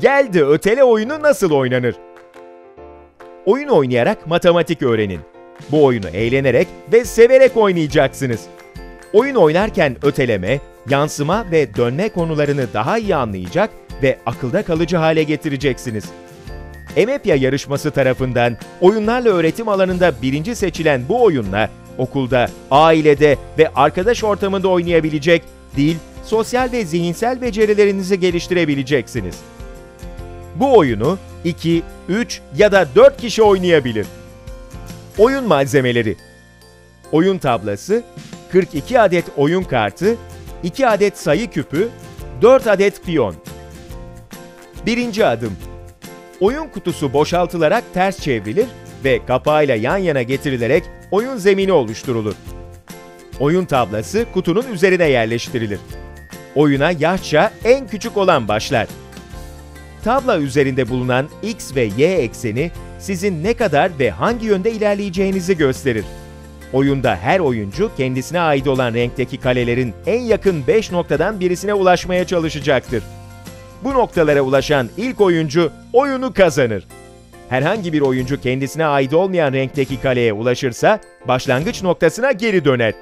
Geldi ötele oyunu nasıl oynanır? Oyun oynayarak matematik öğrenin. Bu oyunu eğlenerek ve severek oynayacaksınız. Oyun oynarken öteleme, yansıma ve dönme konularını daha iyi anlayacak ve akılda kalıcı hale getireceksiniz. Emepya yarışması tarafından oyunlarla öğretim alanında birinci seçilen bu oyunla okulda, ailede ve arkadaş ortamında oynayabilecek dil, sosyal ve zihinsel becerilerinizi geliştirebileceksiniz. Bu oyunu 2, 3 ya da 4 kişi oynayabilir. Oyun malzemeleri Oyun tablası, 42 adet oyun kartı, 2 adet sayı küpü, 4 adet piyon. Birinci adım. Oyun kutusu boşaltılarak ters çevrilir ve kapağıyla yan yana getirilerek oyun zemini oluşturulur. Oyun tablası kutunun üzerine yerleştirilir. Oyuna yaşça en küçük olan başlar. Tabla üzerinde bulunan x ve y ekseni sizin ne kadar ve hangi yönde ilerleyeceğinizi gösterir. Oyunda her oyuncu kendisine ait olan renkteki kalelerin en yakın 5 noktadan birisine ulaşmaya çalışacaktır. Bu noktalara ulaşan ilk oyuncu oyunu kazanır. Herhangi bir oyuncu kendisine ait olmayan renkteki kaleye ulaşırsa başlangıç noktasına geri döner.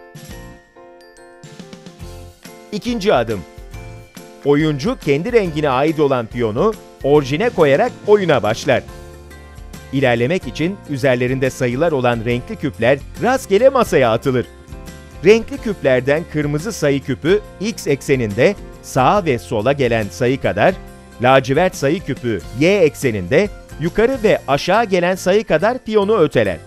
İkinci adım. Oyuncu kendi rengine ait olan piyonu orijine koyarak oyuna başlar. İlerlemek için üzerlerinde sayılar olan renkli küpler rastgele masaya atılır. Renkli küplerden kırmızı sayı küpü x ekseninde sağa ve sola gelen sayı kadar, lacivert sayı küpü y ekseninde yukarı ve aşağı gelen sayı kadar piyonu öteler.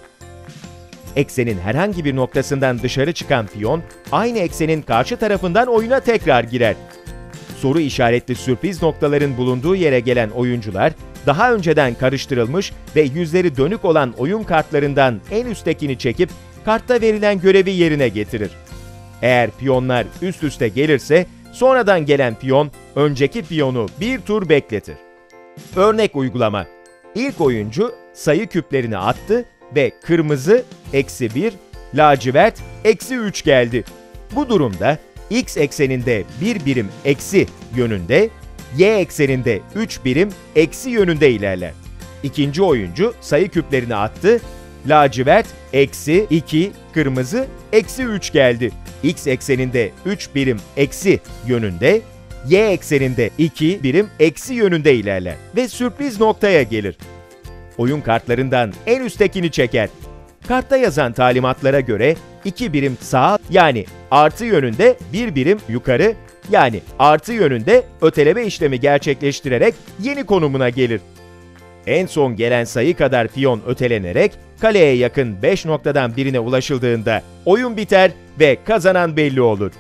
Eksenin herhangi bir noktasından dışarı çıkan piyon, aynı eksenin karşı tarafından oyuna tekrar girer. Soru işaretli sürpriz noktaların bulunduğu yere gelen oyuncular, daha önceden karıştırılmış ve yüzleri dönük olan oyun kartlarından en üsttekini çekip kartta verilen görevi yerine getirir. Eğer piyonlar üst üste gelirse sonradan gelen piyon önceki piyonu bir tur bekletir. Örnek uygulama. İlk oyuncu sayı küplerini attı ve kırmızı eksi 1, lacivert eksi 3 geldi. Bu durumda x ekseninde bir birim eksi yönünde, y ekseninde 3 birim eksi yönünde ilerler. İkinci oyuncu sayı küplerini attı, lacivert eksi 2, kırmızı eksi 3 geldi. x ekseninde 3 birim eksi yönünde, y ekseninde 2 birim eksi yönünde ilerler ve sürpriz noktaya gelir. Oyun kartlarından en üsttekini çeker. Kartta yazan talimatlara göre 2 birim sağ yani artı yönünde bir birim yukarı yani artı yönünde öteleme işlemi gerçekleştirerek yeni konumuna gelir. En son gelen sayı kadar piyon ötelenerek kaleye yakın 5 noktadan birine ulaşıldığında oyun biter ve kazanan belli olur.